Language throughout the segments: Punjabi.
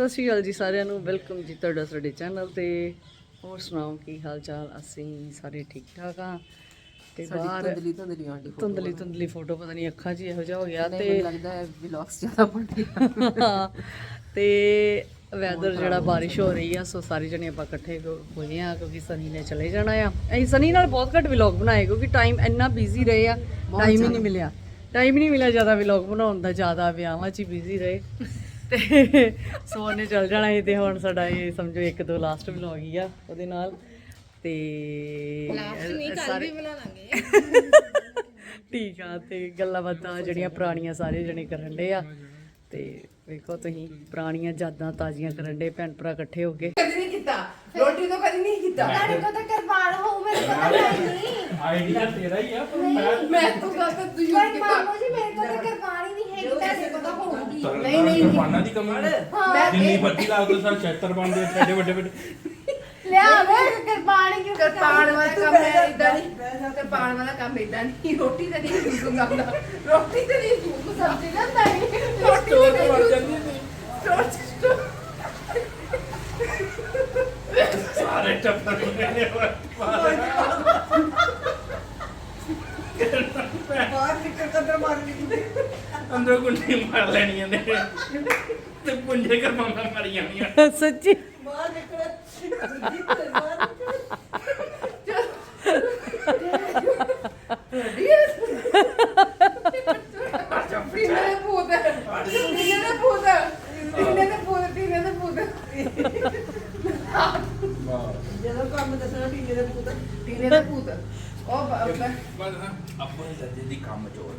ਸਤਿ ਸ਼੍ਰੀ ਅਕਾਲ ਜੀ ਸਾਰਿਆਂ ਨੂੰ ਵੈਲਕਮ ਜੀ ਤੁਹਾਡਾ ਸਾਡੇ ਚੈਨਲ ਤੇ। ਹੋਰ ਸੁਣਾਓ ਕੀ ਹਾਲ ਚਾਲ ਅਸੀਂ ਸਾਰੇ ਠੀਕ ਠਾਕ ਆ ਤੇ ਬਾਹਰ ਧੁੰਦਲੀ ਧੁੰਦਲੀ ਆਂਟੀ ਧੁੰਦਲੀ ਧੁੰਦਲੀ ਫੋਟੋ ਪਤਾ ਨਹੀਂ ਅੱਖਾਂ 'ਚ ਇਹੋ ਜਿਹਾ ਹੋ ਗਿਆ ਤੇ ਲੱਗਦਾ ਹੈ ਵਲੌਗਸ ਜ਼ਿਆਦਾ ਬਣ ਗਿਆ ਤੇ ਵੈਦਰ ਜਿਹੜਾ ਬਾਰਿਸ਼ ਹੋ ਰਹੀ ਆ ਸੋ ਸਾਰੇ ਜਣੇ ਆਪਾਂ ਇਕੱਠੇ ਹੋਏ ਆ ਕਿਉਂਕਿ ਸਨੀ ਨੇ ਚਲੇ ਜਾਣਾ ਆ। ਅਸੀਂ ਸਨੀ ਨਾਲ ਬਹੁਤ ਘੱਟ ਵਲੌਗ ਬਣਾਏ ਕਿਉਂਕਿ ਟਾਈਮ ਇੰਨਾ ਬਿਜ਼ੀ ਰਹੇ ਆ ਟਾਈਮ ਹੀ ਨਹੀਂ ਮਿਲਿਆ। ਟਾਈਮ ਹੀ ਨਹੀਂ ਮਿਲਿਆ ਜ਼ਿਆਦਾ ਵਲੌਗ ਬਣਾਉਣ ਦਾ ਜ਼ਿਆਦਾ ਵਿਆਹਾਂ 'ਚ ਹੀ ਬਿਜ਼ੀ ਰਹੇ। ਤੇ ਸੋ ਉਹਨੇ ਚਲ ਜਾਣਾ ਸੀ ਤੇ ਹੁਣ ਸਾਡਾ ਇਹ ਸਮਝੋ ਇੱਕ ਦੋ ਲਾਸਟ ਵਲੌਗ ਹੀ ਆ ਉਹਦੇ ਨਾਲ ਤੇ ਲਾਸਟ ਨਹੀਂ ਕੱਲ ਵੀ ਬਣਾ ਲਾਂਗੇ। ਠੀਕ ਆ ਤੇ ਗੱਲਾਂ ਬਾਤਾਂ ਜਿਹੜੀਆਂ ਪੁਰਾਣੀਆਂ ਸਾਰੇ ਜਣੇ ਕਰਨ ਦੇ ਆ। ਤੇ ਵੇਖੋ ਤੁਸੀਂ ਪੁਰਾਣੀਆਂ ਯਾਦਾਂ ਤਾਜ਼ੀਆਂ ਕਰਨ ਦੇ ਭੈਣ ਭਰਾ ਇਕੱਠੇ ਹੋ ਕੇ। ਕਦੀ ਨਹੀਂ ਕੀਤਾ। ਰੋਟੀ ਤੋਂ ਕਦੀ ਨਹੀਂ ਕੀਤਾ। ਤੁਹਾਡੇ ਕੋਲ ਤਾਂ ਕਰਵਾੜ ਹੋ ਮੇਰੇ ਕੋਲ ਤਾਂ ਨਹੀਂ। ਆਈਡੀਆ ਤੇਰਾ ਹੀ ਆ ਪਰ ਮੈਂ ਤੂੰ ਗੱਲ ਤਾਂ ਤੂੰ ਪਰ ਕੀਤਾ ਮਾਮੂ ਜੀ ਮੇਰੇ ਕੋਲ ਤਾਂ ਕਰਵਾੜ ਹੀ ਨਹੀਂ ਹੈਗੀ ਤੁਹਾਡੇ ਕੋਲ ਤਾਂ ਹੋਊਗੀ ਨਹੀਂ ਨਹੀਂ। ਕੁਰਬਾਨਾਂ ਦੀ ਕਮੀ ਨਹੀਂ। ਮੈਂ ਜਿੰਨੀ ਬੱਤੀ ਲਾ ਦੋ ਸਰ ਛੇਤਰ ਬਣਦੇ ਐਡੇ ਵੱਡੇ ਵੱਡੇ। ਲਿਆ ਵੇ ਕਰਵਾੜ ਕਿਉਂ ਕਰਪਾਨ ਵਾਲਾ ਕੰਮ ਹੈ ਇਦਾਂ ਨਹੀਂ। ਕਰਪਾਨ ਵਾਲਾ ਕੰਮ ਇਦਾਂ ਨਹੀਂ। ਰੋਟੀ ਤੇ ਨਹੀਂ ਤੂੰ ਗਾਉਂਦਾ ਰੋਟੀ ਤੇ ਨਹੀਂ ਤੂੰ ਸਮਝ ਜਾਂਦਾ ਨਹੀਂ। ਰੋਟੀ ਤੇ ਨਹੀਂ ਮਰ ਜਾਂਦੀ ਨਹੀਂ ਸਾਰੇ ਟੱਪਰ ਮੇਰੇ ਬਾਹਰ ਨਿਕਲ ਕੰਦਰ ਮਾਰ ਲਈ ਅੰਦਰ ਗੁੰਡੀ ਮਾਰ ਲੈਣੀਆਂ ਨੇ। ਤੇ ਪੁੰਜੇ ਕਰ ਮਾਮਾ ਮਾਰੀ ਜਾਣੀਆਂ। ਸੱਚੀ ਬਾਹਰ ਨਿਕਲ ਟੀਨੇ ਦੇ ਭੂਤ ਟੀਨੇ ਦੇ ਭੂਤ ਟੀਨੇ ਦੇ ਭੂਤ ਟੀਨੇ ਦੇ ਭੂਤ ਜਦੋਂ ਕੰਮ ਦੱਸਣਾ ਟੀਨੇ ਦੇ ਪੁੱਤ ਟੀਨੇ ਦੇ ਭੂਤ ਉਹ ਬ- ਬ- ਆਪਣੇ ਜੱਜੇ ਦੀ ਕੰਮ ਚੋਰ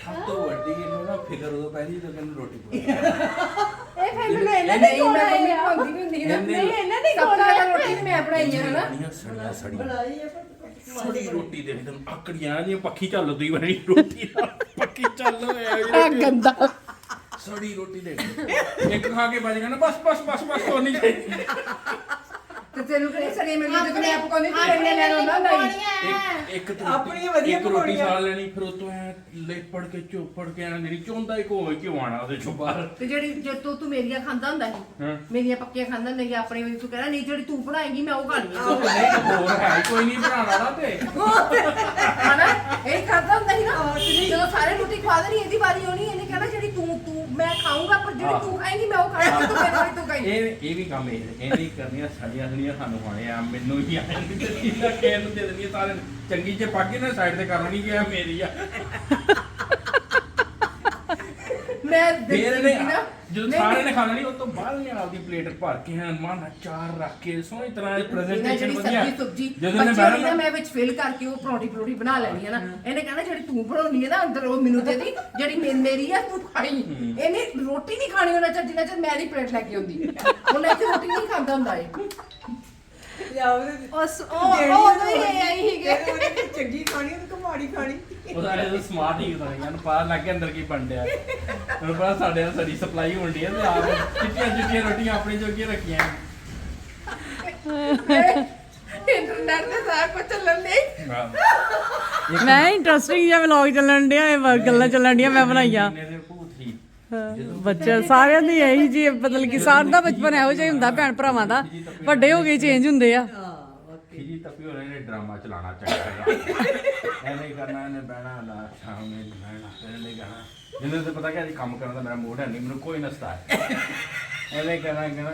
ਹੱਥ ਤੋਂ ਵੱਡੀ ਇਹਨੂੰ ਨਾ ਫਿਕਰ ਉਦੋਂ ਪੈਂਦੀ ਜਦੋਂ ਮੈਨੂੰ ਰੋਟੀ ਪਾਉਂਦੀ ਇਹ ਫਿਰ ਮੈਨੂੰ ਇਹਨਾਂ ਨੇ ਨਹੀਂ ਕੋਲ ਮੈਂ ਮੰਮੀ ਆਇਆ ਖਾਂਦੀ ਵੀ ਹੁੰਦੀ ਨਾ ਨਹੀਂ, ਇਹਨਾਂ ਨੇ ਸਭ ਤੋਂ ਕੋਲ ਜ਼ਿਆਦਾ ਆਇਆ ਰੋਟੀ ਮੈਂ ਬਣਾਈ ਹੈ ਨਾ ਬੜੀਆਂ ਸੜੀਆਂ ਸੜੀਆਂ। ਬਣਾਈ ਹੈ ਪਰ ਸੜੀ ਰੋਟੀ ਦੇ ਤੈਨੂੰ ਆਕੜੀਆਂ ਦੀਆਂ ਪੱਖੀ ਚੱਲ ਦੂਈ ਬਣੀ ਰੋਟੀ ਨਾਲ। ਪੱਖੀ ਚੱਲ ਹੋਇਆ ਆ ਗੰਦਾ। ਸੜੀ ਰੋਟੀ ਦੇ। ਇੱਕ ਖਾ ਕੇ ਬਚ ਗਿਆ ਨਾ ਬਸ ਬਸ ਬਸ ਬਸ ਤੋਂ ਨਹੀਂ ਤੇ ਤੈਨੂੰ ਕਿਹੜੀ ਸੜੀ ਮਿਲ ਗਈ ਤੇ ਮੈਂ ਪਕਾਉਂਦੀ ਤੇ ਆਪਣੇ ਮੈਂ ਲੈਣ ਆਉਂਦਾ ਨਹੀਂ ਇੱਕ ਇੱਕ ਤਾਂ ਆਪਣੀਆਂ ਵਧੀਆ ਇੱਕ ਰੋਟੀ ਪਕੌੜੀਆਂ। ਖਾ ਲੈਣੀ ਫਿਰ ਉਤੋਂ ਐ ਲੇਪੜ ਕੇ ਚੋਪੜ ਕੇ ਐ ਮੇਰੀ ਚੋਂਦਾ ਹੀ ਕੋਵੇਂ ਕਿਉਂ ਆਣਾ ਉਹਦੇ ਚੋਂ ਬਾਹਰ। ਤੇ ਜਿਹੜੀ ਜੇ ਤੂੰ ਤੂੰ ਮੇਰੀਆਂ ਖਾਂਦਾ ਹੁੰਦਾ ਸੀ ਹਾਂ। ਮੇਰੀਆਂ ਪੱਕੀਆਂ ਖਾਂਦਾ ਹੁੰਦਾ ਸੀ ਆਪਣੇ ਵਾਲੀ ਤੂੰ ਕਹਿੰਦਾ ਨਹੀਂ ਜਿਹੜੀ ਤੂੰ ਬਣਾਏਗੀ ਮੈਂ ਉਹ ਖਾਣੀ ਉਹ ਨਹੀਂ ਹੋਰ ਹੈ ਹੀ ਕੋਈ ਨਹੀਂ ਬਣਾਉਣਾ ਨਾ ਤੇ। ਹਨਾ ਇਹ ਕਰਦਾ ਹੁੰਦਾ ਸੀ ਨਾ। ਜਦੋਂ ਸਾਰੇ ਰੋਟੀ ਖਵਾ ਦੇਣੀ ਇਹਦੀ ਵਾਰੀ ਆਉਣੀ ਇਹਨੇ ਕਹਿਣਾ ਜਿਹੜੀ ਤੂੰ ਤੂੰ ਮੈਂ ਖਾਊਂਗਾ ਪਰ ਜਿਹੜੀ ਤੂੰ ਖਾਏਂਗੀ ਮੈਂ ਉਹ ਖਾਣੀ ਤੂੰ ਮੇਰੇ ਵਾਲੀ ਤੂੰ ਖਾਏਂਗੀ। ਇਹ ਇਹ ਵੀ ਕੰਮ ਇਹ ਇਹ ਨਹੀਂ ਕਰਨੀਆਂ ਸੜੀਆਂ ਸੜੀਆਂ ਸਾਨੂੰ ਖਾਣੇ ਆ ਮੈਨੂੰ ਹੀ ਆਏ ਨਹੀਂ ਤੇ ਇਹਨਾਂ ਕਿਸੇ ਨੂੰ ਦੇ ਦੇਣੀ ਸਾਰੇ ਚੰਗੀ ਜੇ ਪੱਕ ਗਈ ਨਾ ਸਾਈਡ ਤੇ ਕਰ ਲੈਣੀ ਕਿ ਇਹ ਮੇਰੀ ਆ। ਮੈਂ ਫੇਰ ਦੇਖੀ ਇਹਨੇ ਨਾ ਜਦੋਂ ਨਹੀਂ, ਸਾਰੇ ਨੇ ਖਾ ਲੈਣੀ ਉਹ ਤੋਂ ਬਾਅਦ ਨੇ ਆਪਦੀ ਪਲੇਟ ਭਰ ਕੇ ਹਨੂਮਾਨ ਦਾ ਚਾਰ ਰੱਖ ਕੇ ਸੋਹਣੀ ਤਰ੍ਹਾਂ ਇਹਨਾਂ ਪ੍ਰੈਜੈਂਟੇਸ਼ਨ ਜਿਹੜੀ ਵਧੀਆ। ਸਬਜ਼ੀ ਸੁਬਜੀ ਜਦੋਂ ਨੇ ਬੱਚੇ ਨਾ ਬਹਿਣਾ ਮੈਂ ਵਿੱਚ ਫਿਲ ਕਰਕੇ ਉਹ ਪਰੌਂਠੀ ਪਰੌਂਠੀ ਬਣਾ ਲੈਣੀ ਹੈ ਨਾ ਇਹਨੇ ਕਹਿਣਾ ਜਿਹੜੀ ਤੂੰ ਬਣਾਉਣੀ ਹੈ ਨਾ ਅੰਦਰ ਉਹ ਮੈਨੂੰ ਦੇ ਦੀ ਜਿਹੜੀ ਮੇ- ਮੇਰੀ ਆ ਤੂੰ ਖਾਈ। ਇਹਨੇ ਰੋਟੀ ਨਹੀਂ ਖਾਣੀ ਉਹਨਾਂ ਚਿਰ ਜਿੰਨਾ ਚਿਰ ਮੈਂ ਨਹੀਂ ਪਲੇਟ ਲੈ ਕੇ ਆਉਂਦੀ। ਉਹਨੇ ਇੱਥੇ ਰੋਟੀ ਨਹੀਂ ਖਾਂਦਾ ਹੁੰਦਾ ਇਹ। ਲਿਆਓ ਤੇ ਉਹ ਉਹ ਹੀ ਆਈ ਸੀਗੇ। ਉਹਨੇ ਚੰਗੀ ਖਾਣੀ ਉਹਨੇ ਕਮਾੜੀ ਖਾਣੀ। ਉਹਦਾ ਇਹ ਸਮਾਰਟ ਹੀ ਹੁੰਦਾ ਯਾਰ ਪਤਾ ਲੱਗ ਗਿਆ ਅੰਦਰ ਕੀ ਬਣ ਹੁਣ ਪਤਾ ਸਾਡੇ ਨਾਲ ਸਾਡੀ ਸਪਲਾਈ ਹੋਣ ਡਈ ਹੈ ਤੇ ਆਪ ਚਿੱਟੀਆਂ ਚਿੱਟੀਆਂ ਰੋਟੀਆਂ ਆਪਣੇ ਜੋਗੀਆਂ ਰੱਖੀਆਂ ਇੰਟਰਨੈਟ ਤੇ ਸਾਰਾ ਕੁਝ ਚੱਲਣ ਦੇ ਮੈਂ ਇੰਟਰਸਟਿੰਗ ਜਿਹਾ ਵਲੌਗ ਚੱਲਣ ਡਿਆ ਇਹ ਵਾ- ਗੱਲਾਂ ਚੱਲਣ ਡੀਆਂ ਮੈਂ ਬਣਾਈਆਂ। ਭੂਤ ਹੀ। ਬੱਚੇ ਸਾਰਿਆਂ ਦੀ ਇਹੀ ਜੀ ਮਤਲਬ ਕਿ ਸਾਰਿਆਂ ਦਾ ਬਚਪਨ ਇਹੋ ਜਿਹਾ ਹੀ ਹੁੰਦਾ ਭੈਣ ਭਰਾਵਾਂ ਦਾ। ਵੱਡੇ ਹੋ ਗਏ ਚੇਂਜ ਹੁੰਦੇ ਆ। ਖਿਜੀ ਤਪੀ ਹੋ ਡਰਾਮਾ ਚਲਾਉਣਾ ਚਾਹੀਦਾ ਐਵੇਂ ਕਰਨਾ, ਇਹਨੇ ਬਹਿਣਾ ਨਾ ਸ਼ਾਮ ਨੂੰ ਬਹਿਣਾ, ਇਹਨੇ ਕਹਣਾ। ਜਿੰਨੇ ਤੇ ਪਤਾ ਕਿ ਅੱਜ ਕੰਮ ਕਰਨ ਦਾ ਮੇਰਾ ਮੂਡ ਹੈ ਨਹੀਂ, ਮੈਨੂੰ ਕੋਈ ਨਸਤਾ ਹੈ। ਐਵੇਂ ਕਹਿਣਾ ਕਹਿਣਾ।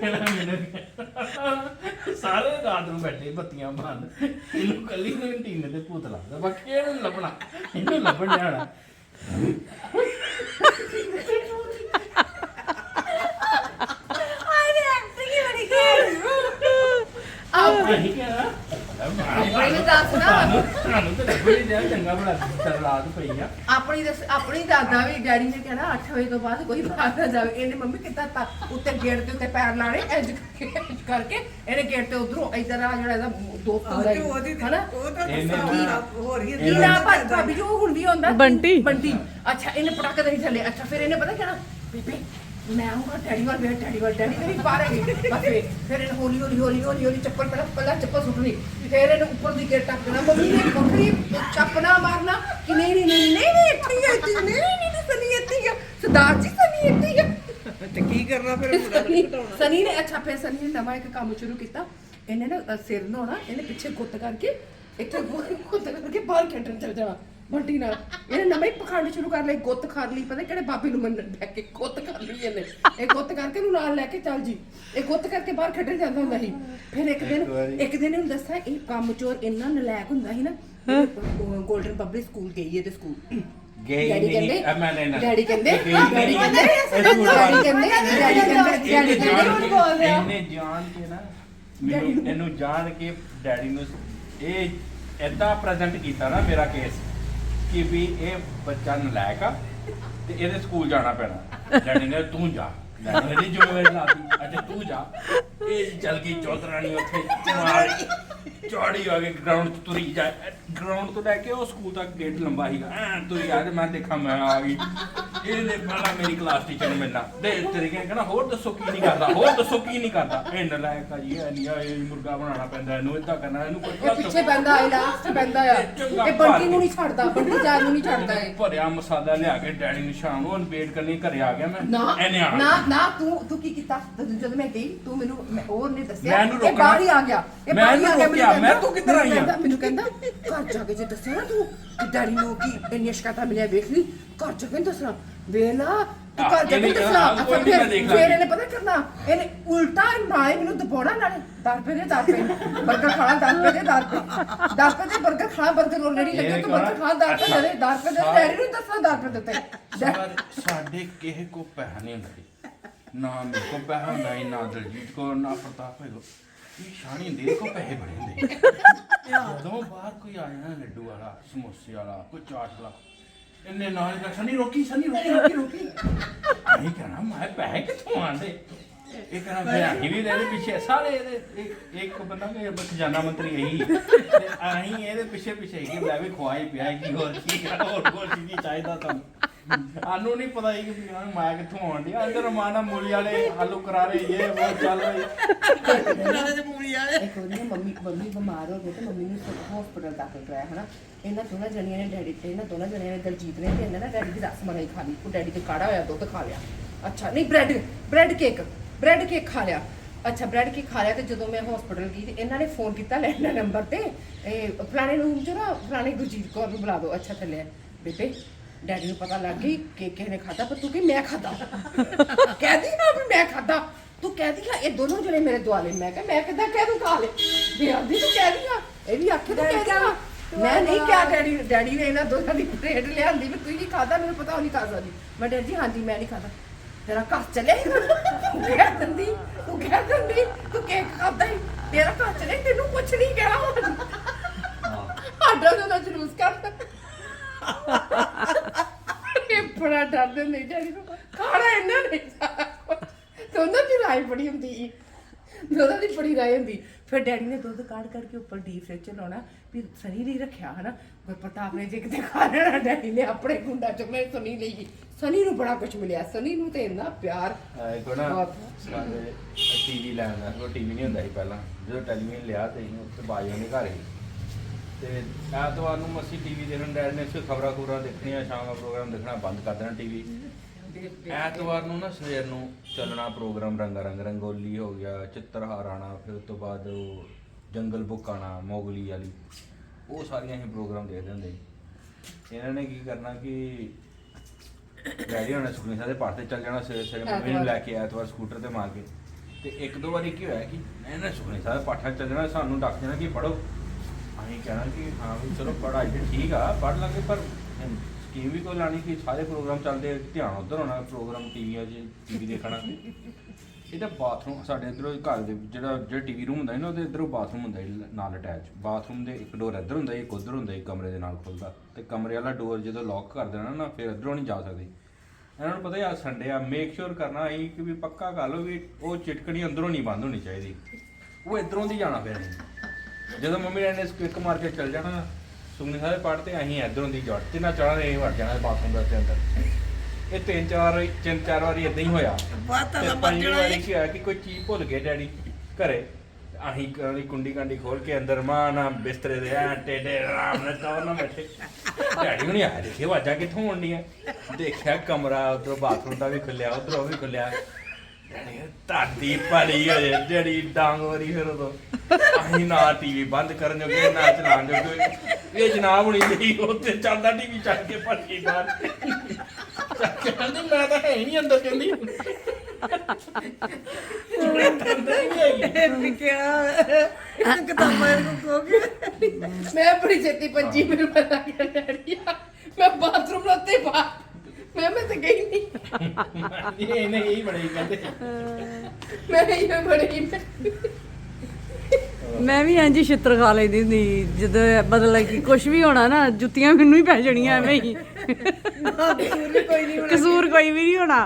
ਕਹਿਣਾ ਮੈਨੂੰ ਸਾਰੇ ਰਾਤ ਨੂੰ ਬੈਠੇ ਬੱਤੀਆਂ ਬੰਦ ਇਹਨੂੰ ਕੱਲੀ ਨੂੰ ਟੀਨੇ ਤੇ ਭੂਤ ਲੱਗਦਾ। ਬਾਕੀ ਇਹਨੂੰ ਲੱਭਣਾ, ਇਹਨੂੰ ਲੱਭਣ ਜਾਣਾ ਆਈ ਐਕਟਿੰਗ ਹੀ ਬੜੀ ਕਰ ਨਹੀਂ ਕਹਿਣਾ ਵੀ ਦੱਸ ਨਾ। ਤੁਹਾਨੂੰ ਤਾਂ ਲੱਭਣੀ ਦਿਆ ਚੰਗਾ ਬੜਾ ਰਾਤ ਪਈ ਆ। ਆਪਣੀ ਦੱਸ ਆਪਣੀ ਦਾਦਾ ਵੀ ਡੈਡੀ ਨੇ ਕਹਿਣਾ 8 ਵਜੇ ਤੋਂ ਬਾਅਦ ਕੋਈ ਬਾਹਰ ਨਾ ਜਾਵੇ। ਇਹਨੇ ਮੰਮੀ ਕਿੱਦਾਂ ਤਾਂ ਉੱਤੇ ਗੇਟ ਦੇ ਉੱਤੇ ਪੈਰ ਲਾਣੇ ਇੰਜ ਕਰਕੇ ਇਹਨੇ ਗੇਟ ਤੇ ਉਧਰੋਂ ਇਧਰ ਆ ਜਿਹੜਾ ਇਹਦਾ ਦੋਸਤ ਹੁੰਦਾ ਤੇ ਉਹਦੀ ਹਨਾ? ਉਹ ਤਾਂ ਹੋ ਰਹੀ ਕੀ ਹੈ ਨਾ ਭਾਈ ਭਾਬੀ ਜੋ ਹੁੰਦੀ ਹੁੰਦਾ ਬੰਟੀ। ਬੰਟੀ। ਅੱਛਾ ਇਹਨੇ ਪਟਾਕੇ ਦੇ ਨਹੀਂ ਥੱਲੇ। ਅੱਛਾ ਫਿਰ ਇਹਨੇ ਪਤਾ ਕਿਹੜਾ ਬੀਬੀ ਮੈਂ ਆਉਂਗਾ ਡੈਡੀ ਵੱਲ ਵੇ ਡੈਡੀ ਵੱਲ ਡੈਡੀ ਤੇਰੀ ਬਾਹਰ ਹੈਗੀ। ਬਸ ਵੇ ਫਿਰ ਇਹਨੇ ਹੌਲੀ ਹੌਲੀ ਹੌਲੀ ਹੌਲੀ ਹੌਲੀ ਚੱਪਲ ਪਹਿਲਾਂ ਪਹਿਲਾਂ ਚੱਪਲ ਸੁੱਟਣੀ ਫਿਰ ਇਹਨੇ ਉੱਪਰ ਦੀ ਗੇਟ ਟੱਪਣਾ ਮੰਮੀ ਨੇ ਵੱਖਰੀ ਚੱਪਣਾ ਕਿ ਨਹੀਂ ਨਹੀਂ ਨਹੀਂ ਨਹੀਂ ਨਹੀਂ ਇੱਥੇ ਹੀ ਆ, ਇੱਥੇ ਹੀ ਆ, ਨਹੀਂ ਨਹੀਂ ਨਹੀਂ ਸਨੀ ਇੱਥੇ ਹੀ ਆ। ਸਰਦਾਰ ਜੀ ਸਨੀ ਇੱਥੇ ਹੀ ਆ। ਤੇ ਕੀ ਕਰਨਾ ਫਿਰ ਮੁੰਡਾ ਨੂੰ ਘਟਾਉਣਾ। ਸਨੀ ਨੇ ਅੱਛਾ ਫਿਰ ਸਨੀ ਨੇ ਨਵਾਂ ਇੱਕ ਕੰਮ ਸ਼ੁਰੂ ਕੀਤਾ। ਇਹਨੇ ਨਾ ਅ, ਸਿਰ ਨਹਾਉਣਾ ਇਹਨੇ ਪਿੱਛੇ ਗੁੱਤ ਕਰਕੇ ਇੱਥੇ ਗੁ- ਗੁੱਤ ਕਰਕੇ ਬਾਹਰ ਖੇਡਣ ਚਲ ਜਾਣਾ। ਬੰਟੀ ਨਾਲ। ਇਹਨੇ ਨਵਾਂ ਪਖੰਡ ਸ਼ੁਰੂ ਕਰ ਲਈ ਗੁੱਤ ਖਾਰ ਲਈ। ਪਤਾ ਕਿਹੜੇ ਬਾਬੇ ਨੂੰ ਮੰਨਣ ਬੈ ਕੇ ਗੁੱਤ ਕਰ ਲਈ ਇਹਨੇ। ਇਹ ਗੁੱਤ ਕਰਕੇ ਨੂੰ ਨਾਲ ਲੈ ਕੇ ਚੱਲ ਜੀ। ਇਹ ਗੁੱਤ ਕਰਕੇ ਬਾਹਰ ਖੇਡਣ ਜਾਂਦਾ ਹੁੰਦਾ ਸੀ। ਫਿਰ ਇੱਕ ਦਿਨ ਇੱਕ ਦਿਨ ਇਹਨੂੰ ਦੱਸਿਆ ਇਹ ਕੰਮ ਚੋਰ ਇੰਨਾ ਨਲਾਇਕ ਹੁੰਦਾ ਸੀ ਨਾ। ਗੋਲਡਨ ਪਬਲਿਕ ਸਕੂਲ ਗਈ ਇਹਦੇ ਸਕੂਲ। ਗਈ ਡੈਡੀ ਨਹੀਂ, ਕਹਿੰਦੇ ਅ, ਮੈਂ ਨਹੀਂ ਨਾ- ਡੈਡੀ ਕਹਿੰਦੇ। ਡੈਡੀ ਕਹਿੰਦੇ ਡੈਡੀ। ਕਹਿੰਦੇ ਡੈਡੀ ਕਹਿੰਦੇ ਡੈਡੀ ਇਹਨੇ ਕਹਿੰਦੇ। ਇਹਨੇ ਜਾਣ ਕੇ ਨਾ ਮੈਨੂੰ ਇਹਨੂੰ ਜਾਣ ਕੇ ਡੈਡੀ ਨੂੰ ਇਹ ਏਦਾਂ ਪ੍ਰੈਜ਼ੈਂਟ ਕੀਤਾ ਨਾ ਮੇਰਾ ਕੇਸ ਕਿ ਵੀ ਇਹ ਬੱਚਾ ਨਲਾਇਕ ਆ ਤੇ ਇਹਦੇ ਸਕੂਲ ਜਾਣਾ ਪੈਣਾ। ਡੈਡੀ ਨੇ ਤੂੰ ਜਾ। ਡੈਡੀ ਨੇ ਜ਼ਿੰਮੇਵਾਰੀ ਲਾਤੀ ਅੱਛਾ, ਤੂੰ ਜਾ। ਇਹ ਚਲ ਗਈ ਚੌਧਰਾਣੀ ਉੱਥੇ। ਮਾਰੀ ਚੌੜੀ ਹੋ ਗਈ ਗਰਾਊਂਡ 'ਚ ਤੁਰੀ ਜਾ। ਗਰਾਊਂਡ ਤੋਂ ਲੈ ਕੇ ਉਹ ਸਕੂਲ ਤੱਕ ਗੇਟ ਲੰਬਾ ਸੀਗਾ। ਐਂ ਤੁਰੀ ਆ ਤੇ ਮੈਂ ਦੇਖਾਂ ਮੈਂ ਆ ਗਈ। ਇਹਨੇ ਪਹਿਲਾਂ ਮੇਰੀ ਕਲਾਸ ਟੀਚਰ ਨੂੰ ਮਿਲਣਾ। ਦੇ ਤਰੀਕੇ ਨਾਲ ਕਹਿਣਾ ਹੋਰ ਦੱਸੋ ਕੀ ਨਹੀਂ ਕਰਦਾ ਹੋਰ ਦੱਸੋ ਕੀ ਨਹੀਂ ਕਰਦਾ। ਇਹ ਨਲਾਇਕ ਆ ਜੀ ਇਹ ਨਹੀਂ ਆ ਇਹ ਮੁਰਗਾ ਬਣਾਉਣਾ ਪੈਂਦਾ ਇਹਨੂੰ ਇਦਾਂ ਕਰਨਾ ਇਹਨੂੰ ਕੋਈ ਇਹ ਪਿੱਛੇ ਬੰਦਾ ਹੈ ਲਾਸਟ ਬੰਦਾ ਆ। ਇਹ ਬੰਟੀ ਨੂੰ ਨਹੀਂ ਛੱਡਦਾ ਬੰਟੀ ਜਾਨ ਨੂੰ ਨਹੀਂ ਛੱਡਦਾ ਇਹ। ਭਰਿਆ ਮਸਾਲਾ ਲਿਆ ਕੇ ਡੈਡੀ ਨੂੰ ਸ਼ਾਮ ਨੂੰ ਵੇਟ ਕਰਨੀ ਘਰੇ ਆ ਗਿਆ ਮੈਂ। ਨਾ ਇਹਨੇ ਨਾ ਨਾ ਤੂੰ ਤੂੰ ਕੀ ਕੀਤਾ? ਜਦੋਂ ਮੈਂ ਗਈ ਤੂੰ ਮੈਨੂੰ ਮੈਂ- ਉਹ ਨੇ ਦੱਸਿਆ ਇਹ ਬਾਹਰ ਹੀ ਆ ਗਿਆ। ਇਹ ਬਾਹਰ ਹੀ ਆ ਗਿਆ ਆ ਮੈਂ ਤੂੰ ਕਿੱਧਰ ਆਈ ਆ? ਮੈਨੂੰ ਕਹਿੰਦਾ ਘਰ ਜਾ ਕੇ ਜੇ ਦੱਸਿਆ ਨਾ ਤੂੰ ਕਿ ਡੈਡੀ ਨੂੰ ਕੀ ਇੰਨੀਆਂ ਸ਼ਿਕਾਇਤਾਂ ਮਿਲਿਆ ਵੇਖ ਲਈ ਘਰ ਜਾ ਕੇ ਦੱਸਣਾ। ਵੇਲਾ ਤੂੰ ਘਰ ਜਾ ਕੇ ਦੱਸਣਾ। ਅੱਛਾ ਫਿਰ ਫਿਰ ਇਹਨੇ ਪਤਾ ਕਰਨਾ? ਇਹਨੇ ਉਲਟਾ ਮਾਏ ਮੈਨੂੰ ਦਬਾਉਣਾ ਨਾਲੇ। ਦਰਪੇ ਦੇ ਦਰਪੇ ਬਰਗਰ ਖਾਣਾ ਦਰਪੇ ਦੇ ਦਰਪੇ ਦਰਪੇ ਦੇ ਬਰਗਰ ਖਾਣਾ ਬਰਗਰ ਆਲਰੇਡੀ ਲੱਗੇ ਤੂੰ ਬਰਗਰ ਖਾਣਾ ਦਰਪੇ ਦੇ ਦਰਪੇ ਦੇ ਡੈਡੀ ਨੂੰ ਦੱਸਣਾ ਦਰਪੇ ਦੇ ਤੇ। ਸਾਡੇ ਕਿਸੇ ਕੋ ਪੈਸਾ ਨਹੀਂ ਹੁੰਦਾ ਨਾ ਮੇਰੇ ਕੋ ਪੈਸਾ ਹੁੰਦਾ ਨਾ ਦਲਜੀਤ ਕੋ ਨਾ ਪ੍ਰਤਾਪ ਹੈਗਾ ਸ਼ਾਨੀ ਹੁੰਦੀ ਕੋ ਪੈਸੇ ਬੜੇ ਹੁੰਦੇ ਸੀ। ਜਦੋਂ ਬਾਹਰ ਕੋਈ ਆ ਜਾਣਾ ਲੱਡੂ ਵਾਲਾ ਸਮੋਸੇ ਵਾਲਾ ਕੋਈ ਚਾਟ ਵਾਲਾ ਇੰਨੇ ਨਾਲ ਹੀ ਸਨੀ ਰੋਕੀ ਸਨੀ ਰੋਕੀ ਰੋਕੀ ਰੋਕੀ। ਆਹੀ ਕਹਿਣਾ ਮੈਂ ਪੈਸੇ ਕਿੱਥੋਂ ਆਂਦੇ ਇਹ ਕਹਿਣਾ ਫਿਰ ਅਸੀਂ ਵੀ ਇਹਦੇ ਪਿੱਛੇ ਸਾਰੇ ਇਹਦੇ ਇੱਕ- ਇੱਕ ਬੰਦਾ ਕਿ ਖਜ਼ਾਨਾ ਮੰਤਰੀ ਇਹੀ ਤੇ ਅਸੀਂ ਇਹਦੇ ਪਿੱਛੇ ਪਿੱਛੇ ਕਿ ਮੈਂ ਵੀ ਖਵਾਈ ਪਿਆ ਕੀ ਹੋਰ ਕੀ ਆ, ਹੋਰ ਹੋਰ ਕੀ ਚਾਹੀਦਾ ਤੁਹਾਨੂੰ। ਆਨੂੰ ਨਹੀਂ ਪਤਾ ਸੀ ਕਿ ਵੀ ਹਾਂ ਮੈਂ ਕਿੱਥੋਂ ਆਉਣ ਡਿਆ ਅੰਦਰ ਰਮਾਨਾ ਮੂਲੀ ਵਾਲੇ ਆਲੂ ਕਰਾਰੇ ਇਹ ਉਹ ਚੱਲ ਰਹੀ। ਮੂਲੀ ਵਾਲੇ। ਇੱਕ ਵਾਰੀ ਨਾ ਮੰਮੀ ਮੰਮੀ ਬਿਮਾਰ ਹੋ ਗਏ ਤੇ ਮੰਮੀ ਨੂੰ ਹਸਪੀਟਲ ਦਾਖਲ ਕਰਾਇਆ ਹਨਾ ਇਹਨਾਂ ਦੋਨਾਂ ਜਣੀਆਂ ਨੇ ਡੈਡੀ ਤੇ ਇਹਨਾਂ ਦੋਨਾਂ ਜਣੀਆਂ ਨੇ ਦਲਜੀਤ ਨੇ ਤੇ ਇਹਨਾਂ ਨੇ ਡੈਡੀ ਦੀ ਰਸ ਮਲਾਈ ਖਾ ਲਈ। ਉਹ ਡੈਡੀ ਤੇ ਕਾੜਾ ਹੋਇਆ ਦੁੱਧ ਖਾ ਲਿਆ। ਅੱਛਾ ਨਹੀਂ bread bread cake bread cake ਖਾ ਲਿਆ। ਅੱਛਾ ਬ੍ਰੈਡ ਕੇਕ ਖਾ ਲਿਆ ਤੇ ਜਦੋਂ ਮੈਂ ਹਸਪੀਟਲ ਗਈ ਤੇ ਇਹਨਾਂ ਨੇ ਫੋਨ ਕੀਤਾ ਲੈਣਾ ਨੰਬਰ ਤੇ। ਇਹ ਫਲਾਣੇ ਰੂਮ ਚ ਨਾ ਫਲਾਣੇ ਗੁਰਜੀਤ ਕੌਰ ਨੂੰ ਬੁਲਾ ਦਿਓ। ਅੱਛਾ ਚੱਲਿਆ। ਬੇਬੇ ਡੈਡੀ ਨੂੰ ਪਤਾ ਲੱਗ ਗਈ ਕਿ ਕਿਸੇ ਨੇ ਖਾਦਾ ਪਰ ਤੂੰ ਕਿ ਮੈਂ ਖਾਦਾ ਕਹਦੀ ਨਾ ਵੀ ਮੈਂ ਖਾਦਾ ਤੂੰ ਕਹਦੀ ਆ, ਇਹ ਦੋਨੋਂ ਜਣੇ ਮੇਰੇ ਦੁਆਲੇ। ਮੈਂ ਕਿਹਾ, ਮੈਂ ਕਿੱਦਾਂ ਕਹਿ ਦੂੰ ਖਾ ਲੈ ਵੀ ਤੂੰ ਕਹਿ ਆ, ਇਹ ਵੀ ਆਖੇ ਤੂੰ ਕਹਿ ਆ। ਮੈਂ ਨਹੀਂ ਕਿਹਾ ਡੈਡੀ ਡੈਡੀ ਨੇ ਇਹਨਾਂ ਦੋਨਾਂ ਦੀ ਪਲੇਟ ਲਿਆਂਦੀ ਵੀ ਤੂੰ ਨਹੀਂ ਖਾਦਾ ਮੈਨੂੰ ਪਤਾ ਉਹ ਨਹੀਂ ਖਾ ਸਕਦੀ। ਮੈਂ ਡੈਡੀ ਹਾਂਜੀ, ਮੈਂ ਨਹੀਂ ਖਾਦਾ ਤੇਰਾ ਘਰ ਚਲੇ ਹੀ ਤੂੰ ਕਹਿ ਦਿੰਦੀ, ਤੂੰ ਕਹਿ ਦਿੰਦੀ, ਤੂੰ ਕੇਕ ਖਾਦਾ ਹੀ। ਤੇਰਾ ਘਰ ਚਲੇ ਤੈਨੂੰ ਕੁਛ ਨਹੀਂ ਕਿਹਾ। ਸਾਡਾ ਤਾਂ ਜਲੂਸ ਕਰਦਾ ਇਹ ਬੜਾ ਡਰਦੇ ਨਹੀਂ ਡੈਡੀ ਨੂੰ ਖਾਣਾ ਇਹਨਾਂ ਨੇ ਸਾਰਾ ਕੁਛ। ਤੇ ਉਹਨਾਂ ਦੀ ਰਾਏ ਬੜੀ ਹੁੰਦੀ। ਸੀ ਉਹਨਾਂ ਦੀ ਬੜੀ ਰਾਏ ਹੁੰਦੀ। ਫਿਰ ਡੈਡੀ ਨੇ ਦੁੱਧ ਕਾੜ ਕਾੜ ਕੇ ਉੱਪਰ ਡੀਪ ਫ੍ਰਿਜ ਚ ਲਾਉਣਾ ਵੀ ਸਨੀ ਨਹੀਂ ਰੱਖਿਆ ਹਨਾ? ਪਰ ਪ੍ਰਤਾਪ ਨੇ ਜੇ ਕਿਤੇ ਖਾ ਲੈਣਾ ਡੈਡੀ ਨੇ ਆਪਣੇ ਗੁੰਡਾ ਚ ਮੈਂ ਸਨੀ ਲਈ ਸਨੀ ਨੂੰ ਬੜਾ ਕੁਝ ਮਿਲਿਆ। ਸਨੀ ਨੂੰ ਤੇ ਇੰਨਾ ਪਿਆਰ। ਆਏ ਕੋ ਨਾ ਟੀਵੀ ਲੈਣ ਦਾ ਉਹ ਟੀਵੀ ਨਹੀਂ ਹੁੰਦਾ ਸੀ ਪਹਿਲਾਂ। ਜਦੋਂ ਟੈਲੀਵਿਜ਼ਨ ਲਿਆ ਤੇ ਅਸੀਂ ਉੱਥੇ ਬਾਜੋ ਦੇ ਘਰ ਤੇ ਐਤਵਾਰ ਨੂੰ ਅਸੀਂ ਟੀਵੀ ਦੇਖਣ ਡੈਡ ਨੇ ਸਿਰ ਖਬਰਾਂ ਖੁਬਰਾਂ ਦੇਖਣੀਆਂ, ਸ਼ਾਮ ਦਾ ਪ੍ਰੋਗਰਾਮ ਦੇਖਣਾ, ਬੰਦ ਕਰ ਦੇਣਾ ਟੀਵੀ। ਐਤਵਾਰ ਨੂੰ ਨਾ ਸਵੇਰ ਨੂੰ ਚੱਲਣਾ ਪ੍ਰੋਗਰਾਮ ਰੰਗਾ ਰੰਗ ਰੰਗੋਲੀ ਹੋ ਗਿਆ, ਚਿੱਤਰਹਾਰ ਆਣਾ ਫਿਰ ਉਸ ਤੋਂ ਬਾਅਦ ਉਹ ਜੰਗਲ ਬੁੱਕ ਆਣਾ ਮੋਗਲੀ ਵਾਲੀ। ਉਹ ਸਾਰੀਆਂ ਹੀ ਪ੍ਰੋਗਰਾਮ ਦੇਖਦੇ ਹੁੰਦੇ ਸੀ। ਇਹਨਾਂ ਨੇ ਕੀ ਕਰਨਾ ਕਿ ਡੈਡੀ ਹੋਣਾ ਸੁਖਨੀ ਸਾਹਿਬ ਦੇ ਪਾਠ ਤੇ ਚੱਲ ਜਾਣਾ ਸਵੇਰੇ ਸਵੇਰੇ ਮੰਮੀ ਨੂੰ ਲੈ ਕੇ ਐਤਵਾਰ ਸਕੂਟਰ ਤੇ ਮਾਰ ਕੇ। ਤੇ ਇੱਕ ਦੋ ਵਾਰੀ ਕੀ ਹੋਇਆ ਕਿ ਇਹਨੇ ਸੁਖਨੀ ਸਾਹਿਬ ਦੇ ਪਾਠਾਂ 'ਚ ਚੱਲ ਜਾਣਾ ਸਾਨੂੰ ਡੱਕ ਜਾਣਾ ਕਿ ਪੜੋ ਅਸੀਂ ਕਹਿਣਾ ਕਿ ਹਾਂ ਵੀ ਚਲੋ ਪੜ੍ਹਾਈ ਤੇ ਠੀਕ ਆ ਪੜ੍ਹ ਲਾਂਗੇ ਪਰ ਸਕੀਮ ਵੀ ਕੋਈ ਲਾਣੀ ਕਿ ਸਾਰੇ ਪ੍ਰੋਗਰਾਮ ਚੱਲਦੇ ਆ, ਧਿਆਨ ਉਧਰ ਹੋਣਾ ਪ੍ਰੋਗਰਾਮ ਟੀਵੀਆਂ 'ਚ ਟੀਵੀ ਦੇਖਣਾ ਇਹਦਾ ਬਾਥਰੂਮ ਸਾਡੇ ਇਧਰੋਂ ਘਰ ਦੇ ਜਿਹੜਾ ਜਿਹੜਾ ਟੀਵੀ ਰੂਮ ਹੁੰਦਾ ਹੈ ਨਾ ਉਹਦੇ ਇਧਰੋਂ ਬਾਥਰੂਮ ਹੁੰਦਾ ਹੈ ਨਾਲ ਅਟੈਚ। ਬਾਥਰੂਮ ਦੇ ਇੱਕ ਡੋਰ ਇੱਧਰ ਹੁੰਦਾ ਹੈ ਇੱਕ ਉਧਰ ਹੁੰਦਾ ਹੈ ਕਮਰੇ ਦੇ ਨਾਲ ਖੁੱਲਦਾ। ਤੇ ਕਮਰੇ ਵਾਲਾ ਡੋਰ ਜਦੋਂ ਲੌਕ ਕਰ ਦੇਣਾ ਨਾ ਫਿਰ ਇਧਰੋਂ ਨਹੀਂ ਜਾ ਸਕਦੇ। ਇਹਨਾਂ ਨੂੰ ਪਤਾ ਹੀ ਆ ਸੰਡੇ ਆ ਮੇਕ ਸ਼ੋਰ ਕਰਨਾ ਅਸੀਂ ਕਿ ਵੀ ਪੱਕਾ ਕਰ ਲਓ ਵੀ ਉਹ ਚਿਟਕਣੀ ਅੰਦਰੋਂ ਨਹੀਂ ਬੰਦ ਹੋਣੀ ਚਾਹੀਦੀ। ਉਹ ਇਧਰੋਂ ਦੀ ਜਾਣਾ ਫਿਰ ਜਦੋਂ ਮੰਮੀ ਨੇ ਸਪਿਕ ਮਾਰ ਕੇ ਚੱਲ ਜਾਣਾ ਸੁਖਨੀ ਸਾਹਿਬ ਪੜ੍ਹ ਤੇ ਅਸੀਂ ਇਧਰੋਂ ਦੀ ਜੜ ਤੇ ਨਾ ਚੜ੍ਹਨਾ ਇਹ ਵੜ ਜਾਣਾ ਬਾਥਰੂਮ ਦੇ ਅੰਦਰ। ਇਹ ਤਿੰਨ ਚਾਰ ਤਿੰਨ ਚਾਰ ਵਾਰੀ ਇਦਾਂ ਹੀ ਹੋਇਆ। ਬਾਤਾਂ ਦਾ ਮੱਜਣਾ ਵਾਰੀ ਕੀ ਕਿ ਕੋਈ ਚੀਜ਼ ਭੁੱਲ ਗਏ ਡੈਡੀ ਘਰੇ। ਅਸੀਂ ਕਰੀ ਕੁੰਡੀ ਕਾਂਡੀ ਖੋਲ ਕੇ ਅੰਦਰ ਮਾਂ ਨਾ ਬਿਸਤਰੇ ਦੇ ਐ ਟੇਡੇ ਆਰਾਮ ਨਾਲ ਤੌਰ ਬੈਠੇ। ਡੈਡੀ ਹੁਣੀ ਆ ਦੇਖੇ ਵਾਜਾ ਕਿੱਥੋਂ ਆਉਂਦੀਆਂ ਦੇਖਿਆ ਕਮਰਾ ਉਧਰੋਂ ਬਾਥਰੂਮ ਦਾ ਵੀ ਖੁੱਲਿਆ ਉਧਰੋਂ ਵੀ ਖੁੱਲਿਆ ਤਾਦੀ ਭਲੀ ਹੋ ਜੇ ਜਿਹੜੀ ਡਾਂਗ ਵਰੀ ਫਿਰ ਉਦੋਂ। ਅਸੀਂ ਨਾ ਟੀਵੀ ਬੰਦ ਕਰਨ ਜੋਗੇ ਨਾ ਚਲਾਉਣ ਜੋਗੇ। ਇਹ ਜਨਾਬ ਹੁਣੀ ਲਈ ਉੱਤੇ ਚੱਲਦਾ ਟੀਵੀ ਚੱਕ ਕੇ ਭੱਜੀ ਬਾਹਰ ਚੱਕ ਕੇ ਕਹਿੰਦੀ ਮੈਂ ਤਾਂ ਹੈ ਨਹੀਂ ਅੰਦਰ ਕਹਿੰਦੀ। ਮੈਂ ਵੀ ਕਿਹਾ ਕਿਤਾਬਾਂ ਨੂੰ ਬੜੀ ਛੇਤੀ ਭੱਜੀ ਮੈਨੂੰ ਪਤਾ ਕਿ ਡੈਡੀ ਆ। ਮੈਂ ਬਾਥਰੂਮ ਉੱਤੇ ਬਾਹਰ ਮੈਂ ਮੈਂ ਤਾਂ ਗਈ ਨਹੀਂ। ਇਹ ਨਹੀਂ ਇਹ ਬੜੇ ਕਹਿੰਦੇ ਮੈਂ ਇਹ ਬੜੀ ਮੈਂ ਵੀ ਇੰਜ ਹੀ ਛਿੱਤਰ ਖਾ ਲੈਂਦੀ ਹੁੰਦੀ। ਜਦੋਂ ਮਤਲਬ ਕਿ ਕੁਝ ਵੀ ਹੋਣਾ ਨਾ ਜੁੱਤੀਆਂ ਮੈਨੂੰ ਹੀ ਪੈ ਜਾਣੀਆਂ ਐਵੇਂ ਹੀ। ਕੋਈ ਨਹੀਂ ਕਸੂਰ ਕੋਈ ਵੀ ਨਹੀਂ ਹੋਣਾ।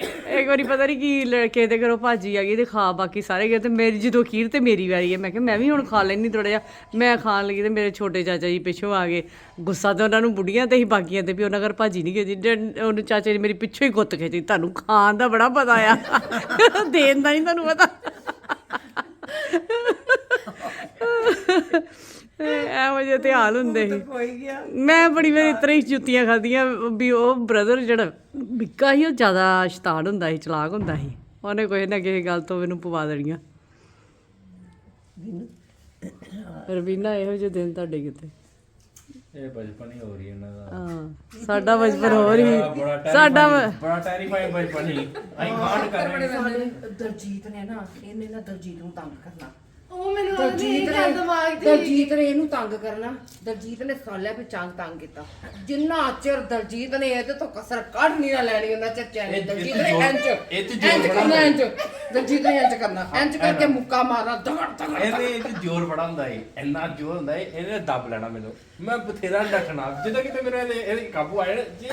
ਇੱਕ ਵਾਰੀ ਪਤਾ ਨਹੀਂ ਕੀ ਲੜਕੇ ਦੇ ਘਰੋਂ ਭਾਜੀ ਆ ਗਈ ਤੇ ਖਾ ਬਾਕੀ ਸਾਰੇ ਗਏ ਤੇ ਮੇਰੀ ਜਦੋਂ ਅਖੀਰ ਤੇ ਮੇਰੀ ਵਾਰੀ ਹੈ ਮੈਂ ਕਿਹਾ ਮੈਂ ਵੀ ਹੁਣ ਖਾ ਲੈਣੀ ਥੋੜਾ ਜਿਹਾ। ਮੈਂ ਖਾਣ ਲੱਗੀ ਤੇ ਮੇਰੇ ਛੋਟੇ ਚਾਚਾ ਜੀ ਪਿੱਛੋਂ ਆ ਗਏ। ਗੁੱਸਾ ਤਾਂ ਉਹਨਾਂ ਨੂੰ ਬੁੱਢੀਆਂ ਤੇ ਹੀ ਬਾਕੀਆਂ ਤੇ ਵੀ ਉਹਨਾਂ ਘਰ ਭਾਜੀ ਨਹੀਂ ਗਈ ਜੀ। ਉਹਨੂੰ ਚਾਚੇ ਨੇ ਮੇਰੀ ਪਿੱਛੋਂ ਹੀ ਗੁੱਤ ਖਿੱਚੀ। ਤੁਹਾਨੂੰ ਖਾਣ ਦਾ ਬੜਾ ਪਤਾ ਆ। ਦੇਣ ਦਾ ਨਹੀਂ ਤੁਹਾਨੂੰ ਪਤਾ। ਐਵੇਂ ਜਿਹੇ ਤੇ ਹਾਲ ਹੁੰਦੇ ਸੀ। ਕੋਈ ਗਿਆ। ਮੈਂ ਬੜੀ ਵਾਰੀ ਇਤਰੇ ਹੀ ਜੁੱਤੀਆਂ ਖਾਧੀਆਂ ਵੀ ਉਹ ਬ੍ਰਦਰ ਜਿਹੜਾ ਵਿੱਕਾ ਸੀ ਉਹ ਜ਼ਿਆਦਾ ਸ਼ੈਤਾਨ ਹੁੰਦਾ ਸੀ ਚਲਾਕ ਹੁੰਦਾ ਸੀ। ਉਹਨੇ ਕੋਈ ਨਾ ਕਿਸੇ ਗੱਲ ਤੋਂ ਮੈਨੂੰ ਪਵਾ ਦੇਣੀਆਂ। ਰਵੀਨਾ ਇਹੋ ਜਿਹੇ ਦਿਨ ਤੁਹਾਡੇ ਕਿਤੇ ਇਹ ਬਚਪਨ ਹੀ ਹੋ ਰਹੀ ਇਹਨਾਂ ਦਾ। ਹਾਂ ਸਾਡਾ ਬਚਪਨ ਹੋਰ ਹੀ। ਬੜਾ ਸਾਡਾ ਬੜਾ ਟੈਰੀਫਾਈਂਗ ਬਚਪਨ ਹੀ। ਅਸੀਂ ਕਾਂਡ ਕਰ ਰਹੇ ਸਾਡੇ ਦਰਜੀਤ ਨੇ ਨਾ ਇਹਨੇ ਨਾ ਦਰਜੀਤ ਨੂੰ ਤੰਗ ਕਰਨਾ। ਉਹ ਮੈਨੂੰ ਦਲਜੀਤ ਦਲਜੀਤ ਨੇ ਦਿਮਾਗ ਦੀ ਦਲਜੀਤ ਨੇ ਇਹਨੂੰ ਤੰਗ ਕਰਨਾ। ਦਲਜੀਤ ਨੇ ਸਾਲਿਆ ਵੀ ਚੰਗ ਤੰਗ ਕੀਤਾ। ਜਿੰਨਾ ਚਿਰ ਦਲਜੀਤ ਨੇ ਇਹਦੇ ਤੋਂ ਕਸਰ ਕੱਢ ਨਹੀਂ ਨਾ ਲੈਣੀ ਉਹਨਾਂ ਚੱਚਿਆਂ ਨੇ ਇਹ- ਇਹ ਦਲਜੀਤ ਤੇ ਨੇ ਜ਼ੋਰ- ਇੰਜ ਇਹ ਤੇ ਜ਼ੋਰ ਇੰਜ ਬੜਾ ਕਰਨਾ ਹੁੰਦਾ ਇੰਜ। ਦਲਜੀਤ ਨੇ ਇੰਜ ਕਰਨਾ। ਇੰਜ ਕਰਕੇ ਮੁੱਕਾ ਮਾਰਨਾ ਦਗੜ ਦਗੜ ਇਹਦੇ ਇਹ ਜ਼ੋਰ ਬੜਾ ਹੁੰਦਾ ਏ ਇੰਨਾ ਜ਼ੋਰ ਹੁੰਦਾ ਏ ਇਹਨੇ ਦੱਬ ਲੈਣਾ ਮੈਨੂੰ। ਮੈਂ ਬਥੇਰਾ ਡਟਣਾ ਜਦੋਂ ਕਿਤੇ ਮੇਰੇ ਇਹਦੇ ਇਹਦੇ ਕਾਬੂ ਆ ਜਾਣਾ ਜੇ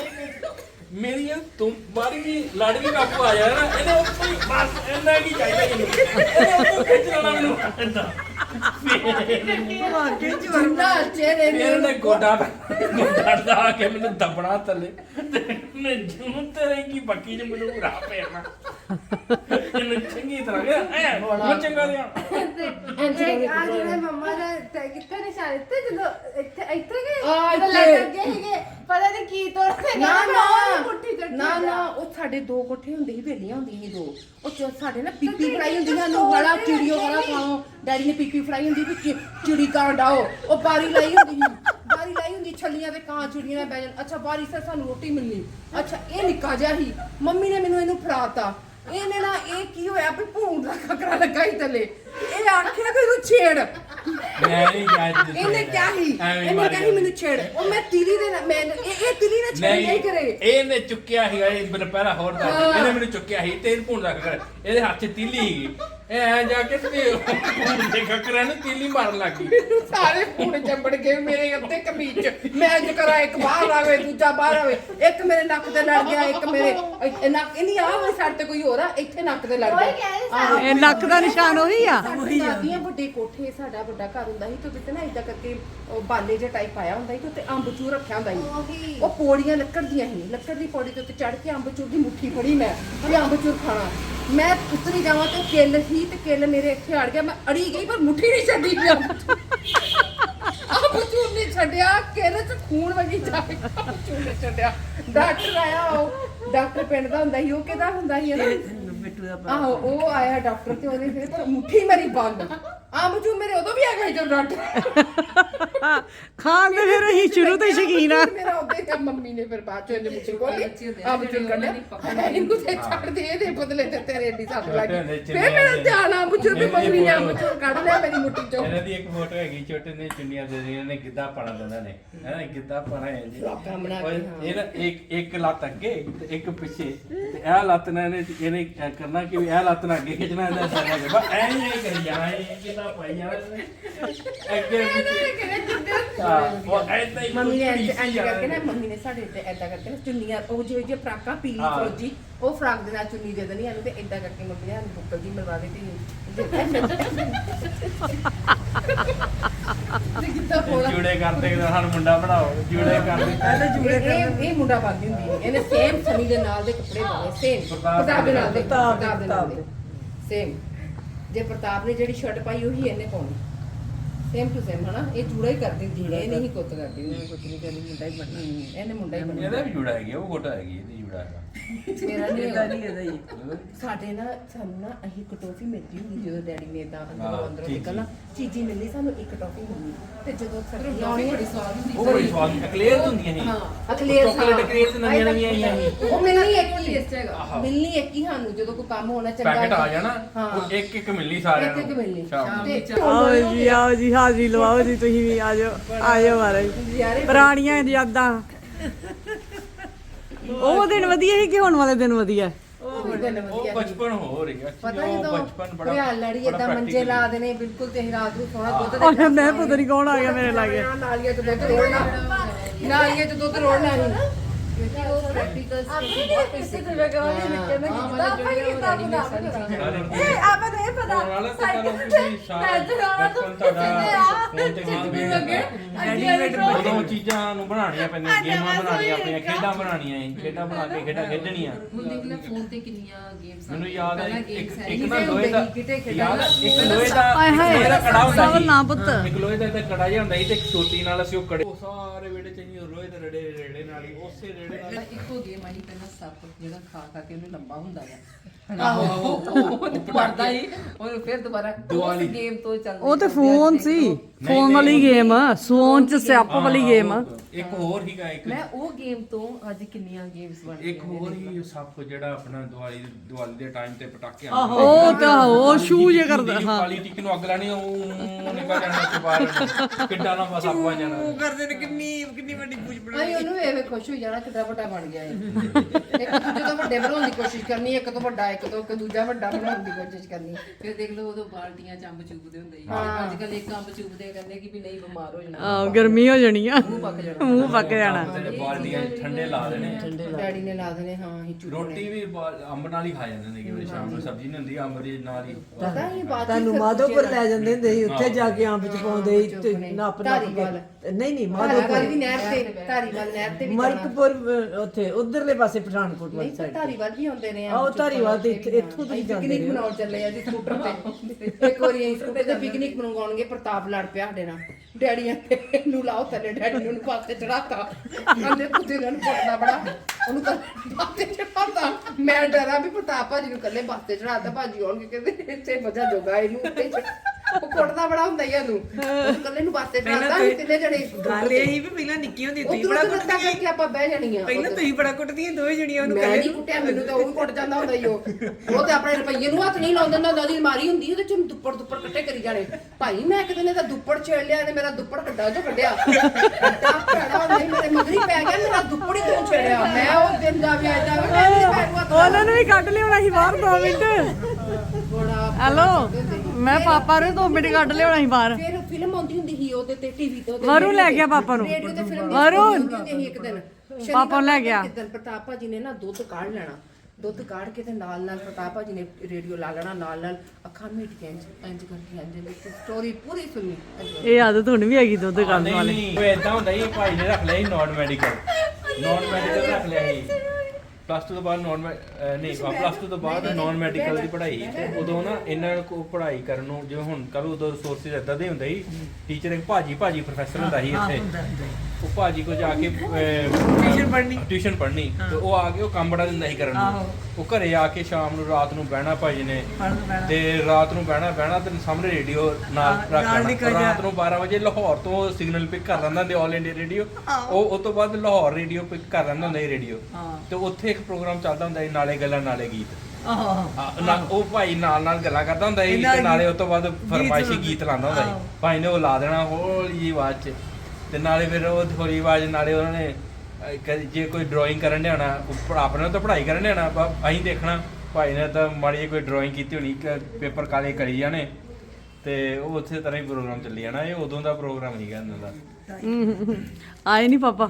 ਕਿ- ਮੇਰੀ ਇਹ ਤੁਮ ਮਾਰੀ ਵੀ ਲੜ ਵੀ ਕਾਬੂ ਆ ਜਾਣਾ ਨਾ ਇਹਨੇ ਉੱਪਰ ਹੀ ਬਸ ਇੰਨਾ ਕੀ ਚਾਹੀਦਾ ਇਹਨੂੰ ਇਹਨੇ ਉੱਪਰ ਖਿੱਚ ਲੈਣਾ ਮੈਨੂੰ। ਇੰਨਾ ਵਾਕੇ ਚ ਜਿੰਨਾ ਚਿਰ ਫਿਰ ਇਹਨੇ ਉਹਨੇ ਗੋਡਾ ਗੋਡਾ ਦਾ ਕੇ ਮੈਨੂੰ ਦਬਣਾ ਥੱਲੇ। ਤੇ ਮੈਂ ਜੂੰ ਤੇਰੇ ਕੀ ਬੱਕੀ ਚ ਮੈਨੂੰ ਉਰਾ ਪੈਣਾ ਇਹਨੂੰ ਚੰਗੀ ਤਰ੍ਹਾਂ ਗਿਆ ਐ ਮੈਂ ਚੰਗਾ ਕਰਕੇ ਆ ਜਿਹੜੇ ਮੰਮਾ ਦਾ ਤੇ ਕਿੱਥੇ ਨਿਸ਼ਾਨ ਇੱਥੇ ਜਦੋਂ ਇੱਥੇ ਇੱਥੇ ਗਏ? ਆ, ਜਦੋਂ ਇੱਥੇ। ਲੱਗ ਗਏ ਸੀਗੇ ਪਤਾ ਨਹੀਂ ਕੀ ਤੋੜਦੇ ਨਾ ਨਾ ਪੁੱਠੀ ਚੱਟੀ ਨਾ ਨਾ ਉਹ ਸਾਡੇ ਦੋ ਕੋਠੇ ਹੁੰਦੇ ਸੀ ਵੇਲੀਆਂ ਹੁੰਦੀਆਂ ਸੀ ਦੋ। ਉਹ ਚ ਸਾਡੇ ਨਾ ਪੀਪੀ ਫੜਾਈ ਹੁੰਦੀ ਸੀ ਨੂੰ ਵਾਲਾ ਚਿੜੀਓ ਵਾਲਾ ਖਾਓ। ਡੈਡੀ ਨੇ ਪੀਪੀ ਫੜਾਈ ਹੁੰਦੀ ਵੀ ਚਿ- ਚਿੜੀ ਕਾਂ ਡਾਓ ਉਹ ਬਾਰੀ ਲਾਈ ਹੁੰਦੀ ਸੀ ਬਾਰੀ ਲਾਈ ਹੁੰਦੀ ਛੱਲੀਆਂ ਤੇ ਕਾਂ ਚਿੜੀਆਂ ਨਾਲ ਬਹਿ ਜਾਣ। ਅੱਛਾ ਬਾਰੀ ਸੇ ਸਾਨੂੰ ਰੋਟੀ ਮਿਲਣੀ। ਅੱਛਾ ਇਹ ਨਿੱਕਾ ਜਿਹਾ ਸੀ। ਮੰਮੀ ਨੇ ਮੈਨੂੰ ਇਹਨੂੰ ਫੜਾਤਾ। ਇਹਨੇ ਨਾ ਇਹ ਕੀ ਹੋਇਆ ਵੀ ਭੂੰਡ ਦਾ ਖਕਰਾ ਲੱਗਾ ਹੀ ਥੱਲੇ। ਇਹ ਆਖਿਆ ਕਿ ਇਹਨੂੰ ਛੇੜ। ਮੈਂ ਨਹੀਂ ਇਹਨੇ ਕਿਹਾ ਹੀ ਇਹਨੇ ਕਿਹਾ ਮੈਨੂੰ ਛੇੜ। ਉਹ ਮੈਂ ਤੀਰੀ ਦੇ ਨਾਲ- ਮੈਂ ਇਹ ਇਹ ਤੀਰੀ ਨਾਲ ਛੇੜ ਨਹੀਂ ਕਰੇ। ਇਹਨੇ ਚੁੱਕਿਆ ਸੀਗਾ ਇਹ ਮੈਨੂੰ ਪਹਿਲਾਂ ਹੋਰ ਦੱਸ ਹਾਂ। ਇਹਨੇ ਮੈਨੂੰ ਚੁੱਕਿਆ ਸੀ ਤੇ ਇਹਨੂੰ ਭੁੰਡਾ ਕਰ ਇਹਦੇ ਹੱਥ 'ਚ ਤੀਲੀ ਸੀਗੀ। ਐ ਜਾ ਕੇ ਤੇ ਭੁੰਡੇ ਕੱਕਰਾਂ ਨੂੰ ਤੀਲੀ ਮਾਰਨ ਲੱਗੀ ਸਾਰੇ ਫੋਨ ਚੰਬੜ ਗਏ ਮੇਰੇ ਉੱਤੇ ਕਮੀਜ਼ ਚ। ਮੈਂ ਇੰਜ ਕਰਾਂ ਇੱਕ ਬਾਹਰ ਆਵੇ ਦੂਜਾ ਬਾਹਰ ਆਵੇ। ਇੱਕ ਮੇਰੇ ਨੱਕ ਤੇ ਲੜ ਗਿਆ ਇੱਕ ਮੇਰੇ ਇਹ ਨੱਕ ਇਹਦੀ ਆਹ ਵਾਲੀ ਤੇ ਕੋਈ ਹੋਰ ਆ ਇੱਥੇ ਨੱਕ ਤੇ ਲੜ ਉਹੀ ਗਿਆ। ਇਹ ਨੱਕ ਦਾ ਨਿਸ਼ਾਨ ਉਹੀ ਆ। ਦਾਦੀਆਂ ਵੱਡੇ ਕੋਠੇ ਸਾਡਾ ਵੱਡਾ ਘਰ ਹੁੰਦਾ ਸੀ ਤੇ ਉਹਦੇ ਤੇ ਨਾ ਇਦਾਂ ਕਰਕੇ ਉਹ ਬਾਲੇ ਜਿਹਾ ਟਾਈਪ ਆਇਆ ਹੁੰਦਾ ਸੀ ਤੇ ਉੱਤੇ ਅੰਬ ਚੂਰ ਰੱਖਿਆ ਹੁੰਦਾ ਸੀ। ਉਹੀ। ਉਹ ਪੌੜੀਆਂ ਲੱਕੜ ਦੀਆਂ ਸੀ ਲੱਕੜ ਦੀ ਪੌੜੀ ਦੇ ਉੱਤੇ ਚੜ ਕੇ ਅੰਬ ਚੂਰ ਦੀ ਮੁੱਠੀ ਫੜੀ ਮੈਂ ਤੇ ਅੰਬ ਚੂਰ ਖਾਣਾ। ਮੈਂ ਉਤਰੀ ਜਾਵਾਂ ਤੇ ਉਹ ਕਿੱਲ ਸੀ ਤੇ ਕਿੱਲ ਮੇਰੇ ਇੱਥੇ ਅੜ ਗਿਆ। ਮੈਂ ਅੜੀ ਗਈ ਪਰ ਮੁੱਠੀ ਨਹੀਂ ਛੱਡੀ ਗਈ ਅੰਬ ਚੂਰ ਨਹੀਂ ਛੱਡਿਆ, ਕਿੱਲ ਚ ਖੂਨ ਵਗੀ ਜਾ ਕੇ ਨਹੀਂ ਛੱਡਿਆ। ਡਾਕਟਰ ਆਇਆ ਉਹ। ਡਾਕਟਰ ਪਿੰਡ ਦਾ ਹੁੰਦਾ ਸੀ, ਉਹ ਕਿਹਦਾ ਹੁੰਦਾ ਸੀ ਇਹਦਾ ਬਿੱਟੂ ਦਾ ਆਹੋ, ਉਹ ਆਇਆ ਡਾਕਟਰ ਤੇ ਉਹਨੇ ਫਿਰ ਪਰ ਮੁੱਠੀ ਮੇਰੀ ਬੰਦ। ਆਮ ਜੂ ਮੇਰੇ ਉਦੋਂ ਵੀ ਆ ਗਏ ਜਦੋਂ ਡਾਕਟਰ? ਖਾਣ ਦੇ ਫਿਰ ਅਸੀਂ ਸ਼ੁਰੂ ਤੋਂ ਹੀ ਸ਼ੌਕੀਨ ਆ। ਮੇਰਾ ਉਹਦੇ ਤੇ ਮੰਮੀ ਨੇ ਫਿਰ ਬਾਅਦ ਚੋਂ ਇਹਨੇ ਮੁੱਠੀ ਖੋਲੀ ਆਮ ਜੂ ਕੱਢਿਆ ਇਹਨੂੰ ਤੇ ਛੱਡ ਦੇ ਇਹਦੇ ਬਦਲੇ ਤੇ ਤੇਰੇ ਏਡੀ ਸੱਟ ਲੱਗੀ। ਫਿਰ ਮੇਰਾ ਧਿਆਨ ਆਮ ਜੂ ਵੀ ਮੰਮੀ ਨੇ ਆਮ ਜੂ ਕੱਢ ਲਿਆ ਮੇਰੀ ਮੁੱਠੀ ਚੋਂ। ਇਹਨਾਂ ਦੀ ਇੱਕ ਫੋਟੋ ਹੈਗੀ ਛੋਟੇ ਨੇ ਚੁੰਨੀਆਂ ਦੇ ਦੀਆਂ ਨੇ ਗਿੱਧਾ ਪਾਣਾ ਦਿੰਦਾ ਨੇ। ਹੈ ਨਾ ਗਿੱਧਾ ਪਾਣਾ ਹੈ ਜੀ। ਇਹ ਨਾ ਇੱਕ ਇੱਕ ਲੱਤ ਅੱਗੇ ਤੇ ਇੱਕ ਪਿੱਛੇ। ਤੇ ਇਹ ਲੱਤ ਨਾਲ ਇਹਨੇ ਇਹਨੇ ਇਹ ਕਰਨਾ ਕਿ ਇਹ ਲੱਤ ਨਾਲ ਅੱਗੇ ਖਿੱਚਣਾ ਇਹਦਾ ਸਾਰਾ ਬਸ ਐਂ ਹੀ ਕਰੀ ਜਾਣਾ ਇਹ ਗਿੱਧਾ ਪਾਈ ਜਾਣਾ। ਅੱਗੇ ਪਿੱਛੇ ਉਹ ਐਦਾਂ ਹੀ ਮੰਮੀ ਨੇ ਇੰਜ ਘੜੀਸੀ ਇੰਜ ਜਾਣਾ ਕਰਕੇ ਨਾ ਮੰਮੀ ਨੇ ਸਾਡੇ ਤੇ ਐਦਾਂ ਕਰਕੇ ਨਾ ਚੁੰਨੀਆਂ ਉਹ ਜਿਹੇ ਜਿਹੇ ਫਰਾਕਾਂ ਪੀਲੀ ਹਾਂ। ਫਰੋਜੀ ਉਹ ਫਰਾਕ ਦੇ ਨਾਲ ਚੁੰਨੀ ਦੇ ਦੇਣੀ ਇਹਨੂੰ ਤੇ ਐਦਾਂ ਕਰਕੇ ਮੰਮੀ ਨੇ ਸਾਨੂੰ ਬੁੱਕਲ ਦੀ ਮਰਵਾ ਦਿੱਤੀ ਤੇ ਕਿੱਦਾਂ ਹੋਣਾ ਜੂੜੇ ਕਰਦੇ ਕਿ ਸਾਨੂੰ ਮੁੰਡਾ ਬਣਾਓ ਜੂੜੇ ਕਰਦੇ ਇਹਦੇ ਜੂੜੇ ਇਹ ਇਹ- ਇਹ ਮੁੰਡਾ ਬੰਦੀ ਹੁੰਦੀ ਸੀ। ਇਹਨੇ ਸੇਮ ਸਨੀ ਦੇ ਨਾਲ ਦੇ ਕੱਪੜੇ ਪਾਏ ਸੇਮ ਪ੍ਰਤਾਪ ਪ੍ਰਤਾਪ ਦੇ ਨਾਲ ਦੇ ਪ੍ਰਤਾਪ ਦੇ, ਪ੍ਰਤਾਪ ਦੇ ਨਾਲ ਦੇ। ਪ੍ਰਤਾਪ ਸੇਮ ਜੇ ਪ੍ਰਤਾਪ ਨੇ ਜਿਹੜੀ ਸ਼ਰਟ ਪਾਈ ਉਹੀ ਇਹਨੇ ਪਾਉਣੀ। ਸੇਮ ਟੂ ਸੇਮ ਹਨਾ? ਇਹ ਜੂੜਾ ਹੀ ਕਰ ਦਿੰਦੀ ਹੈ ਇਹ ਨਹੀਂ ਕੁੱਤ ਕਰਦੀ। ਉਹਨੇ ਕੁੱਤ ਨਹੀਂ ਕਰਦੀ ਮੁੰਡਾ ਹੀ। ਬਣਨਾ ਇਹਨੇ ਮੁੰਡਾ ਹੀ ਬਣਨਾ ਇਹਦਾ ਵੀ ਜੁੜਾ ਹੈਗੀ ਉਹ ਗੋਟਾ ਹੈਗੀ ਇਹਦੀ। ਜੁੜਾ ਹੈਗਾ। ਮੇਰਾ ਨਹੀਂ ਇਹਦਾ ਨਹੀਂ ਇਹਦਾ ਹੀ ਸਾਡੇ ਨਾ ਸਾਨੂੰ ਨਾ ਅਹੀਂ ਇੱਕ ਟੋਫੀ ਮਿਲਦੀ ਹੁੰਦੀ ਜਦੋਂ ਡੈਡੀ ਨੇ ਇਦਾਂ ਹਾਂ, ਅੰਦਰੋਂ ਅੰਦਰੋਂ ਚੀਜ਼ੀ। ਨਿਕਲਣਾ ਚੀਜ਼ੀ ਮਿਲਦੀ ਸਾਨੂੰ ਇੱਕ ਟੋਫੀ ਮਿਲਦੀ ਤੇ ਜਦੋਂ ਸਰਦੀਆਂ ਆਉਣੀ ਬੜੀ ਸਵਾਦ ਹੁੰਦੀ ਉਹ ਬੜੀ ਸਵਾਦ ਐਕਲੇਅਰ ਹੁੰਦੀਆਂ ਸੀ ਹਾਂ ਅਕਲੇਰ Chocolate eclairs ਨਵੀਆਂ ਨਵੀਆਂ ਆਈਆਂ ਸੀ। ਉਹ ਮਿਲਣੀ ਇੱਕ ਹੀ। ਟੇਸਟ ਹੈਗਾ ਮਿਲਣੀ ਇੱਕ ਹੀ ਸਾਨੂੰ ਜਦੋਂ ਕੋਈ ਕੰਮ ਹੋਣਾ ਚੰਗਾ ਪੈਕੇਟ ਆ ਜਾਣਾ ਹਾਂ। ਉਹ ਇੱਕ ਇੱਕ ਮਿਲਣੀ ਸਾਰਿਆਂ ਇੱਕ ਨੂੰ। ਇੱਕ ਮਿਲਣੀ। ਸ਼ਾਮ ਨੂੰ। ਤੇ ਆਓ ਜੀ ਆਓ ਜੀ ਹਾਜ਼ਰੀ ਲਵਾਓ ਜੀ ਤੁਸੀਂ ਵੀ ਆਜੋ ਆਜੋ ਮਹਾਰਾਜ। ਪੁਰਾਣੀਆਂ ਯਾਦਾਂ ਉਹ ਦਿਨ ਵਧੀਆ ਸੀ ਕਿ ਹੁਣ ਵਾਲੇ ਦਿਨ ਵਧੀਆ? ਉਹ ਦਿਨ ਉਹ ਵਧੀਆ। ਬਚਪਨ ਹੋ ਰਿਹਾ ਪਤਾ ਉਹ ਜਦੋਂ ਬਚਪਨ ਬੜਾ ਭਿਆਲ ਲੜੀ ਬੜਾ ਏਦਾਂ ਮੰਜੇ practical ਲਾ ਦੇਣੇ ਬਿਲਕੁਲ ਤੇ ਰਾਤ ਨੂੰ ਸੋਣਾ ਦੁੱਧ ਉਹ ਮੈਂ ਪਤਾ ਨਹੀਂ ਕੌਣ ਆ ਗਿਆ ਮੇਰੇ ਲਾਗੇ। ਨਾਲੀਆਂ ਚ ਦੁੱਧ ਰੋੜਨਾ। ਨਾਲੀਆਂ ਚ ਦੁੱਧ ਰੋੜਨਾ ਨਹੀਂ ਰੈਡੀਮੇਡ ਉਦੋਂ ਚੀਜ਼ਾਂ ਨੂੰ ਬਣਾਉਣੀਆਂ ਪੈਂਦੀਆਂ ਗੇਮਾਂ ਬਣਾਉਣੀਆਂ ਆਪਣੀਆਂ ਖੇਡਾਂ ਬਣਾਉਣੀਆਂ ਸੀ ਖੇਡਾਂ ਬਣਾ ਕੇ ਖੇਡਾਂ ਖੇਡਣੀਆਂ ਹੁਣ ਦੇਖ ਲੈ ਫੋਨ ਤੇ ਕਿੰਨੀਆਂ ਗੇਮਸ ਮੈਨੂੰ ਯਾਦ ਹੈ ਇੱਕ games ਇੱਕ ਹੈ। ਨਾ ਲੋਹੇ ਦਾ ਯਾਦ ਹੈ, ਇੱਕ। ਲੋਹੇ ਦਾ ਲੋਹੇ ਕੜਾ ਹੁੰਦਾ ਸਭ ਸੀ ਨਾ ਪੁੱਤ। ਇੱਕ ਲੋਹੇ ਦਾ ਤਾਂ ਕੜਾ ਜਿਹਾ ਹੁੰਦਾ ਸੀ ਤੇ ਇੱਕ ਸੋਟੀ ਨਾਲ ਅਸੀਂ ਉਹ ਕੜੇ ਉਹ ਸਾਰੇ ਵੇੜੇ ਚ ਹੀ ਲੋਹੇ ਦੇ ਰੇੜੇ ਰੇੜੇ ਨਾਲ ਹੀ ਉਸੇ ਰੇੜੇ ਨਾਲ ਇੱਕੋ ਗੇਮ ਆਈ ਪਹਿਲਾਂ ਸੱਪ ਜਿਹੜਾ ਖਾ ਖਾ ਕੇ ਉਹਨੂੰ ਲੰਬਾ ਹੁੰਦਾ ਹੈ ਆਹੋ। ਉਹ ਦੁਬਾਰਾ ਹੀ ਉਹ ਫਿਰ ਦੁਬਾਰਾ ਦੀਵਾਲੀ। ਉਸ ਗੇਮ ਤੋਂ ਚੱਲਦੀ ਉਹ ਤੇ ਚੱਲਦੀ ਫੋਨ ਸੀ। ਫੋਨ ਵਾਲੀ ਗੇਮ ਸੋਨ ਚ ਸਿਆਪ ਵਾਲੀ ਗੇਮ ਇੱਕ ਹੋਰ ਹੀਗਾ ਇੱਕ ਮੈਂ ਉਹ ਗੇਮ ਤੋਂ ਅੱਜ ਕਿੰਨੀਆਂ ਗੇਮਸ ਬਣ ਇੱਕ ਹੋਰ ਹੀ ਸੱਪ ਜਿਹੜਾ ਆਪਣਾ ਦੀਵਾਲੀ ਦੀਵਾਲੀ ਦੇ ਟਾਈਮ ਤੇ ਪਟਾਕੇ ਉਹ ਤਾਂ ਉਹ ਸ਼ੂ ਜੇ ਕਰਦਾ ਹਾਂ। ਕਾਲੀ ਟਿੱਕ ਨੂੰ ਅੱਗ ਲਾਣੀ ਉਹ ਨਿਕਲ ਜਾਣਾ ਤੇ ਬਾਹਰ ਕਿੱਡਾ ਲੰਬਾ ਸੱਪ ਬਣ ਜਾਣਾ। ਉਹ ਕਰਦੇ ਨੇ ਕਿੰਨੀ ਕਿੰਨੀ ਵੱਡੀ ਪੂਜ ਬਣਾ ਅਸੀਂ ਉਹਨੂੰ ਵੇਖ ਖੁਸ਼ ਹੋ ਜਾਣਾ ਕਿੱਡਾ ਵੱਡਾ ਬਣ ਗਿਆ ਇਹ। ਇੱਕ ਦੂਜੇ ਤੋਂ ਵੱਡੇ ਬਣਾਉਣ ਦੀ ਕੋਸ਼ਿਸ਼ ਕਰਨੀ ਇੱਕ ਤੋਂ ਵੱਡਾ ਇੱਕ ਤੋਂ ਇੱਕ ਦੂਜਾ ਵੱਡਾ ਬਣਾਉਣ ਦੀ ਕੋਸ਼ਿਸ਼ ਕਰਨੀ। ਫਿਰ ਦੇਖ ਲਓ ਉਦੋਂ ਬਾਲਟੀਆਂ ਚ ਅੰਬ ਚੂਪਦੇ ਹੁੰਦੇ ਸੀ। ਅੱਜ ਕੱਲ ਇੱਕ ਅੰਬ ਚੂਪਦੇ ਆ, ਕਹਿੰਦੇ ਕਿ ਵੀ ਨਹੀਂ ਬਿਮਾਰ ਹੋ ਜਾਣਾ। ਆਹ, ਗਰਮੀ ਹੋ ਜਾਣੀ ਆ। ਮੂੰਹ ਪੱਕ ਜਾਣਾ। ਮੂੰਹ ਪੱਕ ਜਾਣਾ। ਤੇ ਬਾਲਟੀਆਂ 'ਚ ਠੰਡੇ ਲਾ ਦੇਣੇ ਡੈਡੀ ਨੇ ਲਾ ਦੇਣੇ ਹਾਂ ਅਸੀਂ ਚੁੱਪ ਰੋਟੀ ਵੀ ਬਾ- ਅੰਬ ਨਾਲ ਹੀ ਖਾ ਜਾਂਦੇ ਨੇ ਕਿ ਸ਼ਾਮ ਨੂੰ ਸਬਜ਼ੀ ਨਹੀਂ ਹੁੰਦੀ ਅੰਬ ਦੇ ਨਾਲ ਹੀ। ਪਤਾ ਹੀ ਬਾਤ ਤੁਹਾਨੂੰ ਮਾਧੋਪੁਰ ਲੈ ਜਾਂਦੇ ਹੁੰਦੇ ਸੀ ਉੱਥੇ ਜਾ ਕੇ ਅੰਬ ਚ ਪਾਉਂਦੇ ਸੀ ਤੇ ਨੱਪ ਨੱਪ ਧਾਰੀਵਾਲ। ਕੇ ਨਹੀਂ ਨਹੀਂ ਧਾਰੀਵਾਲ ਵੀ ਮਾਧੋਪੁਰ ਨਹਿਰ ਤੇ ਧਾਰੀਵਾਲ ਨਹਿਰ ਤੇ ਵੀ ਜਾਣਾ। ਮਲਕਪੁਰ ਅਹ, ਉੱਥੇ ਉਧਰਲੇ ਪਾਸੇ ਪਠਾਨਕੋਟ ਵਾਲੀ ਨਹੀਂ ਸਾਈਡ ਧਾਰੀਵਾਲ ਵੀ ਆਉਂਦੇ ਨੇ ਆਹੋ, ਧਾਰੀਵਾਲ ਤੇ ਇੱਥੇ- ਇੱਥੋਂ ਤੁਸੀਂ ਜਾਂਦੇ ਪਿਕਨਿਕ। ਮਨਾਉਣ ਚੱਲੇ ਆ ਜੀ ਸਕੂਟਰ ਤੇ। ਇੱਕ ਵਾਰੀ ਅਸੀਂ ਸਕੂਟਰ ਤੇ ਪਿਕਨਿਕ ਮਨਾਉਣਗੇ ਪ੍ਰਤਾਪ ਲੜ ਪਿਆ ਸਾਡੇ ਨਾਲ। ਡੈਡੀ ਆਂਦੇ ਇਹਨੂੰ ਲਾਓ ਥੱਲੇ ਡੈਡੀ ਨੇ, ਉਹਨੂੰ ਪਾਸੇ ਚੜਾਤਾ ਕਹਿੰਦੇ ਪੁੱਤੇ ਨੂੰ ਪੜਨਾ ਬੜਾ। ਉਹਨੂੰ ਕੱਲੇ ਪਾਸੇ ਚੜਾਤਾ ਮੈਂ ਡਰਾਂ ਵੀ ਪ੍ਰਤਾਪ ਭਾਜੀ ਨੂੰ ਕੱਲੇ ਪਾਸੇ ਚੜਾਤਾ ਭਾਜੀ ਆਉਣਗੇ, ਕਹਿੰਦੇ ਇੱਥੇ ਮਜ਼ਾ ਜੋਗਾ ਇਹਨੂੰ ਉੱਤੇ ਚੜ੍ਹ- ਉਹ ਕੁੱਟਦਾ ਬੜਾ ਹੁੰਦਾ ਹੀ ਉਹਨੂੰ। ਕੱਲੇ ਨੂੰ ਪਾਸੇ ਚੜਾਤਾ ਅਸੀਂ ਤਿੰਨੇ ਜਣੇ। ਗੱਲ ਇਹ ਸੀ ਵੀ ਪਹਿਲਾਂ ਨਿੱਕੀ ਹੁੰਦੀ ਤੁਸੀਂ ਬੜਾ ਤੋਂ ਲੱਤਾਂ ਕਰਕੇ ਆਪਾਂ ਬਹਿ ਜਾਣੀਆਂ ਪਹਿਲਾਂ ਤੁਸੀਂ ਬੜਾ ਕੁੱਟਦੀਆਂ ਦੋਵੇਂ ਜਣੀਆਂ ਉਹਨੂੰ ਕੱਲੇ ਨਹੀਂ ਕੁੱਟਿਆ ਮੈਨੂੰ ਤਾਂ ਉਹ ਵੀ ਕੁੱਟ ਜਾਂਦਾ ਹੁੰਦਾ ਈ ਉਹ। ਉਹ ਤੇ ਆਪਣੇ ਰੁਪਈਏ ਨੂੰ ਹੱਥ ਨਹੀਂ ਲਾਉਂਦਾ ਹੁੰਦਾ ਉਹਦੀ ਅਲਮਾਰੀ ਹੁੰਦੀ ਉਹਦੇ ਚ ਦੁੱਪੜ ਦੁੱਪੜ ਕੱਟੇ ਕਰੀ ਜਾਣੇ। ਭਾਈ ਮੈਂ ਕਿਤੇ ਨੇ ਤਾਂ ਦੁੱਪੜ ਛੇੜ ਲਿਆ ਤੇ ਮੇਰਾ ਦੁੱਪੜ ਕੱਢਾ ਚੋਂ ਕੱਢਿਆ। ਕੱਟਾ ਭੈੜਾ ਨਹੀਂ ਮੇਰੇ ਮਗਰੀ ਪੈ ਗਿਆ ਮੇਰਾ ਦੁੱਪੜ ਹੀ ਕਿਉਂ ਛੇੜਿਆ? ਮੈਂ ਉਹ ਦਿਨ ਜਾ ਵੀ ਨੂੰ ਹੱਥ ਲਾਉਣਾ। ਉਹਨਾਂ ਨੂੰ ਵੀ ਕੱਢ ਲਿਆਉਣਾ ਸੀ ਬਾਹਰ 2 ਮਿੰਟ। ਬੜਾ ਹੈਲੋ ਮੈਂ ਪਾਪਾ ਨੂੰ 2 ਮਿੰਟ ਕੱਢ ਲਿਆਉਣਾ ਸੀ ਬਾਹਰ। ਫਿਰ ਫਿਲਮ ਆਉਂਦੀ ਹੁੰਦੀ ਸੀ ਉਹਦੇ ਤੇ ਟੀਵੀ ਤੇ ਉਹਦੇ ਵਰੂ ਲੈ ਗਿਆ ਪਾਪਾ ਨੂੰ। ਰੇਡੀਓ ਤੇ ਫਿਲਮ ਵਰੂ। ਆਉਂਦੀ ਹੁੰਦੀ ਸੀ ਇੱਕ ਦਿਨ। ਪਾਪਾ ਲੈ ਗਿਆ। ਇੱਕ ਦਿਨ ਪ੍ਰਤਾਪ ਭਾਜੀ ਨੇ ਨਾ ਦੁੱਧ ਕਾੜ ਲੈਣਾ। ਦੁੱਧ ਕਾੜ ਕੇ ਤੇ ਨਾਲ ਨਾਲ ਪ੍ਰਤਾਪ ਭਾਜੀ ਨੇ ਰੇਡੀਓ ਲਾ ਲੈਣਾ ਨਾਲ ਨਾਲ ਅੱਖਾਂ ਮੀਟ ਕੇ ਇੰਜ ਇੰਜ ਕਰਕੇ ਇੰਜ ਸਟੋਰੀ ਪੂਰੀ ਇੰਜ। ਇਹ ਆਦਤ ਹੁਣ ਵੀ ਹੈਗੀ ਦੁੱਧ ਨਹੀਂ ਵਾਲੀ। ਨਹੀਂ ਉਹ ਇਦਾਂ ਹੁੰਦਾ ਸੀ ਭਾਈ ਨੇ ਰੱਖ ਲਿਆ ਸੀ ਨਾਨ ਮੈਡੀਕਲ ਨਾਨ ਮੈਡੀਕਲ ਰੱਖ ਲਿਆ ਸੀ। ਪਲੱਸ 2 ਤੋਂ ਬਾਅਦ ਨਾਨ ਨਹੀਂ ਪਲੱਸ 2 ਤੋਂ ਬਾਅਦ ਨਾਨ ਮੈਡੀਕਲ ਦੀ ਪੜ੍ਹਾਈ ਤੇ ਉਦੋਂ ਨਾ ਇਹਨਾਂ ਕੋ ਪੜ੍ਹਾਈ ਕਰਨ ਨੂੰ ਜਿਵੇਂ ਹੁਣ ਕੱਲ ਉਦੋਂ ਰਿਸੋਰਸਿਸ ਇਦਾਂ ਦੇ ਹੁੰਦੇ ਸੀ ਟੀਚਰ ਇੱਕ ਭਾਜੀ ਭਾਜੀ ਪ੍ਰੋਫੈਸਰ ਹੁੰਦਾ ਸੀ ਇੱਥੇ। ਉਹ ਭਾਜੀ ਕੋ ਜਾ ਕੇ Tuition ਪੜ੍ਹਨੀ। ਟਿਊਸ਼ਨ ਪੜ੍ਹਨੀ ਤੇ ਉਹ ਆ ਕੇ ਉਹ ਕੰਮ ਬੜਾ ਦਿੰਦਾ ਸੀ ਕਰਨ ਨੂੰ ਉਹ ਘਰੇ ਆ ਕੇ ਸ਼ਾਮ ਨੂੰ ਰਾਤ ਨੂੰ ਬਹਿਣਾ ਭਾਜੀ ਨੇ। ਤੇ ਰਾਤ ਨੂੰ ਬਹਿਣਾ ਬਹਿਣਾ ਤੇ ਸਾਹਮਣੇ ਰੇਡੀਓ ਨਾਲ ਰੱਖ ਜਾ। ਰਾਤ ਨੂੰ 12 ਵਜੇ ਲਾਹੌਰ ਤੋਂ ਸਿਗਨਲ ਪਿਕ ਕਰ ਲੈਂਦਾ ਹੁੰਦੇ 올 ਇੰਡੀਆ ਰੇਡੀਓ। ਉਹ ਉਸ ਤੋਂ ਬਾਅਦ ਲਾਹੌਰ ਰੇਡੀਓ ਪਿਕ ਕਰ ਲੈਂਦਾ ਹੁੰਦਾ ਰੇਡੀਓ। ਤੇ ਉੱਥੇ ਇੱਕ ਪ੍ਰੋਗਰਾਮ ਚੱਲਦਾ ਹੁੰਦਾ ਸੀ ਨਾਲੇ ਗੱਲਾਂ ਨਾਲੇ ਗੀਤ। ਆਹੋ। ਉਹ ਭਾਈ ਨਾਲ ਨਾਲ ਗੱਲਾਂ ਕਰਦਾ ਹੁੰਦਾ ਸੀ ਤੇ ਨਾਲੇ ਉਸ ਤੋਂ ਬਾਅਦ ਫਰਮਾਇਸ਼ੀ। ਗੀਤ ਲਾਉਂਦਾ ਹੁੰਦਾ। ਸੀ ਭਾਈ ਨੇ ਉਹ ਲਾ ਦੇਣਾ ਹੌਲੀ ਜਿਹੀ ਆਵਾਜ਼ 'ਚ। ਤੇ ਨਾਲੇ ਫਿਰ ਉਹ ਥੋੜੀ ਆਵਾਜ਼ ਨਾਲੇ ਉਹਨਾਂ ਨੇ ਅਹ, ਕਦੇ ਜੇ ਕੋਈ ਡਰਾਇੰਗ ਕਰਨ ਲਿਆਣਾ ਆਪਣੇ ਤਾਂ ਪੜ੍ਹਾਈ ਕਰਨ ਲਿਆਣਾ ਅਸੀਂ ਦੇਖਣਾ। ਭਾਈ ਨੇ ਤਾਂ ਮਾੜੀ ਜਿਹੀ ਕੋਈ ਡਰਾਇੰਗ ਕੀਤੀ ਹੋਣੀ ਕਿ ਪੇਪਰ ਕਾਲੇ ਕਰੀ ਜਾਣੇ ਤੇ ਉਹ ਉਸੇ ਤਰ੍ਹਾਂ ਹੀ ਪ੍ਰੋਗਰਾਮ ਚੱਲੀ ਜਾਣਾ ਇਹ ਉਦੋਂ ਦਾ ਪ੍ਰੋਗਰਾਮ ਨਹੀਂ ਕਹਿੰਦਾ ਦਾ। ਆਏ ਨਹੀਂ ਪਾਪਾ।